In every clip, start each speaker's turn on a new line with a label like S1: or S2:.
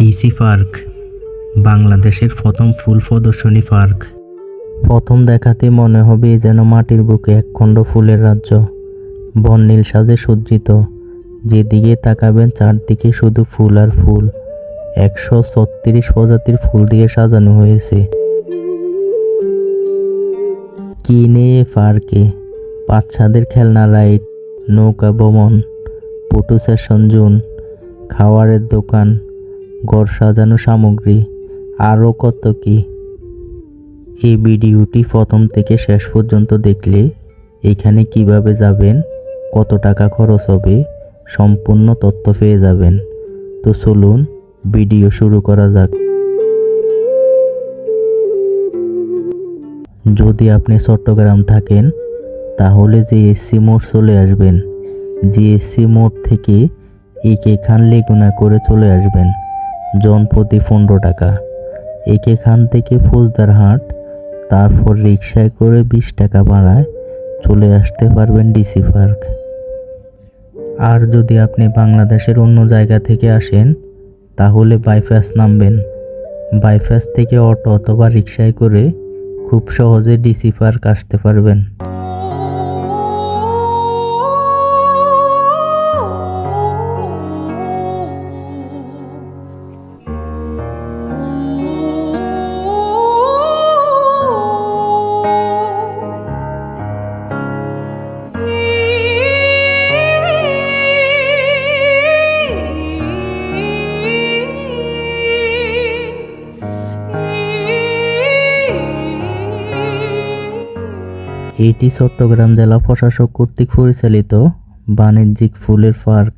S1: DC park, বাংলাদেশের প্রথম ফুল প্রদর্শনী পার্ক।
S2: প্রথম দেখাতে মনে হবে যেন মাটির বুকে একখণ্ড ফুলের রাজ্য। বর্ণিল সাজে সজ্জিত। যেদিকে তাকাবেন চারদিকে শুধু ফুল আর ফুল। একশো ছত্রিশ প্রজাতির ফুল দিয়ে সাজানো হয়েছে। কিনে পার্কে? বাচ্চাদের খেলনা রাইড, নৌকা ভ্রমণ ফটো সেশন জোন, খাবারের দোকান ঘর সাজানো সামগ্রী আরও কত কি? এই ভিডিওটি প্রথম থেকে শেষ পর্যন্ত দেখলে এখানে কীভাবে যাবেন, কত টাকা খরচ হবে, সম্পূর্ণ তথ্য পেয়ে যাবেন। তো চলুন ভিডিও শুরু করা যাক। যদি আপনি চট্টগ্রাম থাকেন, তাহলে জিএসসি মোড় চলে আসবেন। জিএসসি মোড় থেকে একে খান লেগুনা করে চলে আসবেন। জন প্রতি পনেরো টাকা। একে খান থেকে ফৌজদার হাট, তারপর রিক্সায় করে বিশ টাকা ভাড়ায় চলে আসতে পারবেন ডিসি পার্ক। আর যদি আপনি বাংলাদেশের অন্য জায়গা থেকে আসেন, তাহলে বাইপাস নামবেন। বাইপাস থেকে অটো অথবা রিক্সায় করে খুব সহজে ডিসি পার্ক আসতে পারবেন। এটি চট্টগ্রাম জেলা প্রশাসক কর্তৃক পরিচালিত বাণিজ্যিক ফুলের পার্ক।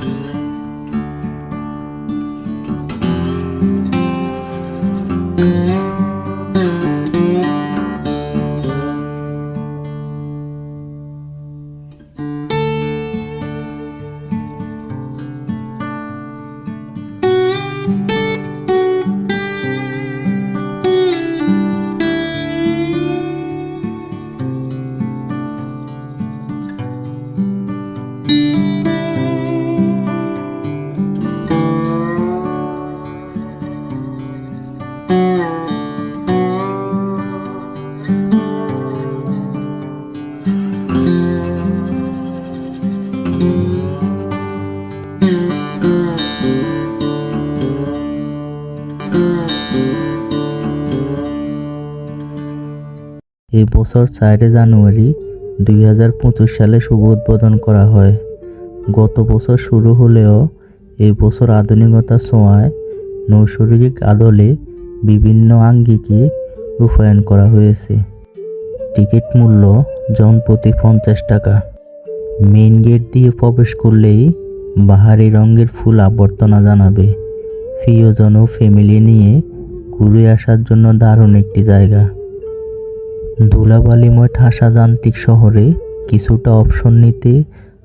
S2: Thank you. এই বছর চারে জানুয়ারি দুই হাজার পঁচিশ সালে শুভ উদ্বোধন করা হয়। গত বছর শুরু হলেও এই বছর আধুনিকতা ছোঁয়ায় নৈসর্গিক আদলে বিভিন্ন আঙ্গিকে রূপায়ণ করা হয়েছে। টিকিট মূল্য জন প্রতি পঞ্চাশ টাকা। মেইন গেট দিয়ে প্রবেশ করলেই বাহারি রঙের ফুল আবর্তনা জানাবে। প্রিয়জন ও ফ্যামিলি নিয়ে ঘুরে আসার জন্য দারুণ একটি জায়গা। ধুলাবালিময় ঠাসা যান্ত্রিক শহরে কিছুটা অপশন নিতে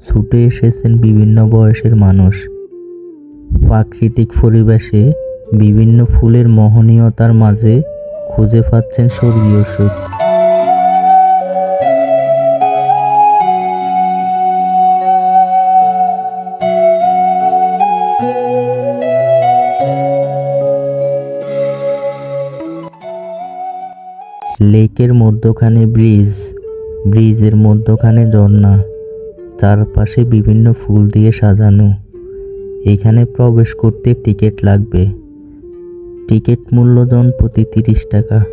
S2: ছুটে এসেছেন বিভিন্ন বয়সের মানুষ। প্রাকৃতিক পরিবেশে বিভিন্ন ফুলের মোহনীয়তার মাঝে খুঁজে পাচ্ছেন স্বর্গীয় সুখ। লেকের মধ্যখানে ব্রিজ, ব্রিজের মধ্যখানে ঝর্ণা, চারপাশে বিভিন্ন ফুল দিয়ে সাজানো। এখানে প্রবেশ করতে টিকিট লাগবে। টিকিট মূল্যজন প্রতি তিরিশ টাকা।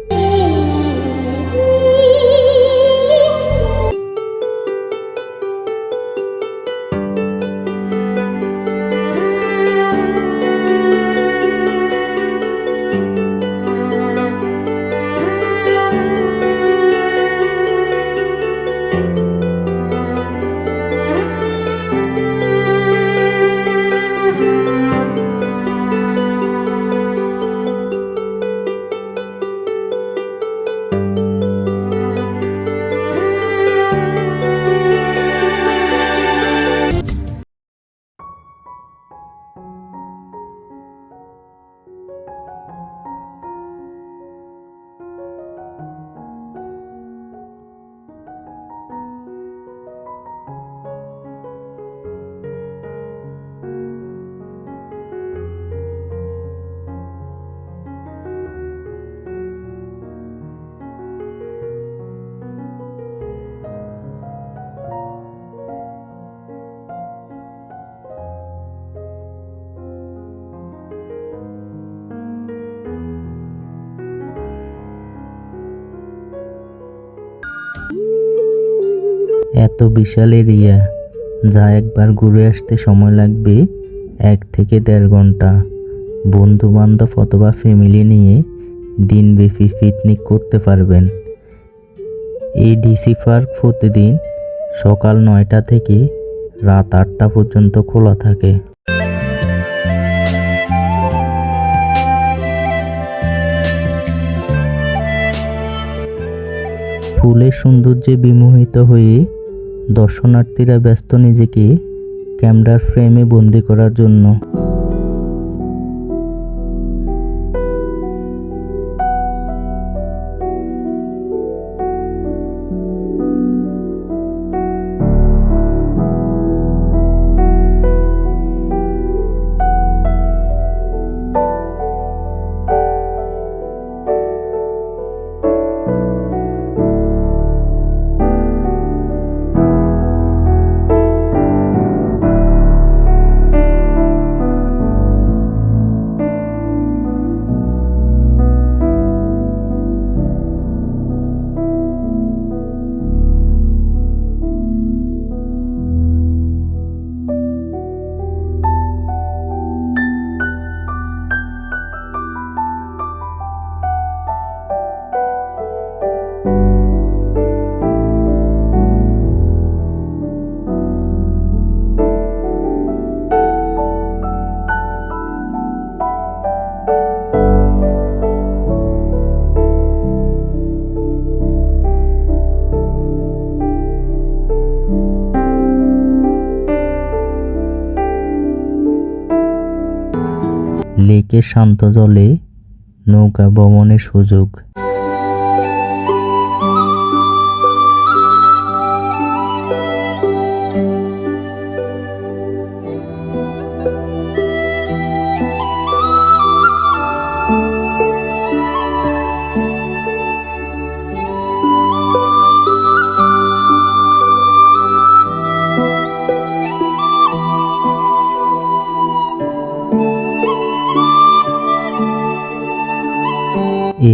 S2: এত বিশাল এরিয়া। যা একবার ঘুরে আসতে সময় লাগবে, এক থেকে দেড় ঘণ্টা। বন্ধু বান্ধব অথবা ফ্যামিলি নিয়ে দিনব্যাপী পিকনিক করতে পারবেন। এই ডিসি পার্ক প্রতিদিন সকাল নয়টা থেকে রাত আটটা পর্যন্ত খোলা থাকে। ফুলের সৌন্দর্যে বিমোহিত হয়ে দর্শনার্থীরা ব্যস্ত নিজেকে ক্যামেরার ফ্রেমে বন্দি করার জন্য। লেকের শান্ত জলে নৌকা ভ্রমণের সুযোগ।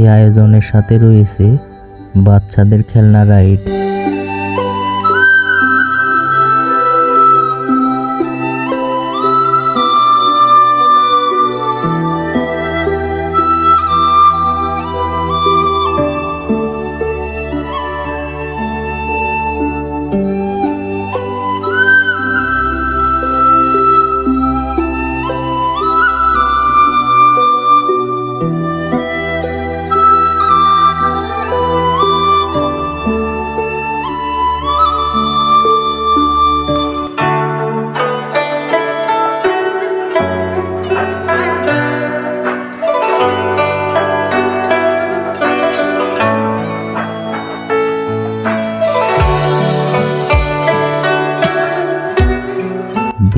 S2: আয়োজনের সাথে রয়েছে বাচ্চাদের খেলনা রাইড।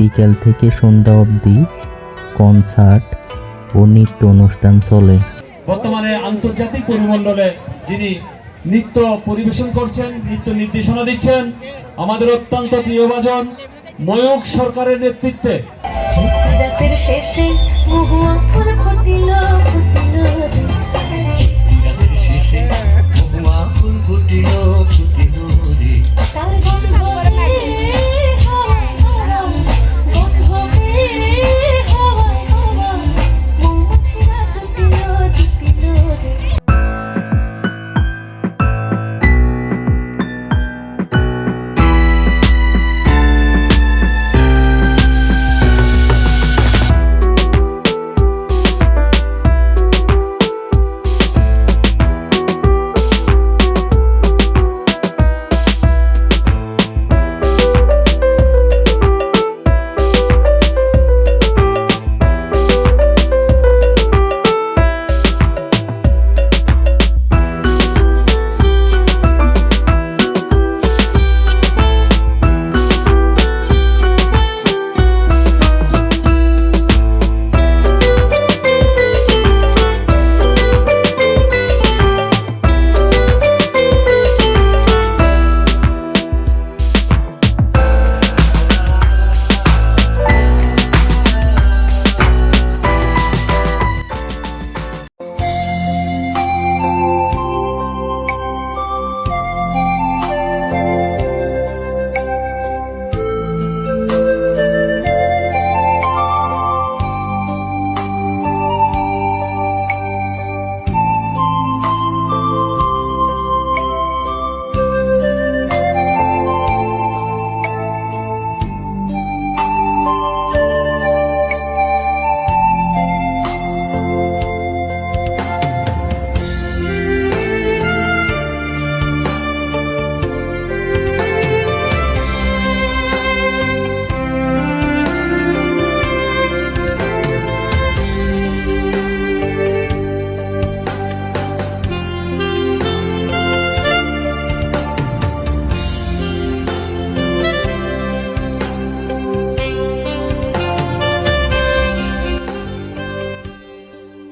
S2: বিকেল থেকে সন্ধ্যা অবধি কনসার্ট ও নৃত্য অনুষ্ঠান চলে।
S3: বর্তমানে আন্তর্জাতিক পরিমণ্ডলে যিনি নৃত্য পরিবেশন করছেন নৃত্য নির্দেশনা দিচ্ছেন আমাদের অত্যন্ত প্রিয়ভাজন ময়ূক সরকারের নেতৃত্বে।
S4: শেষে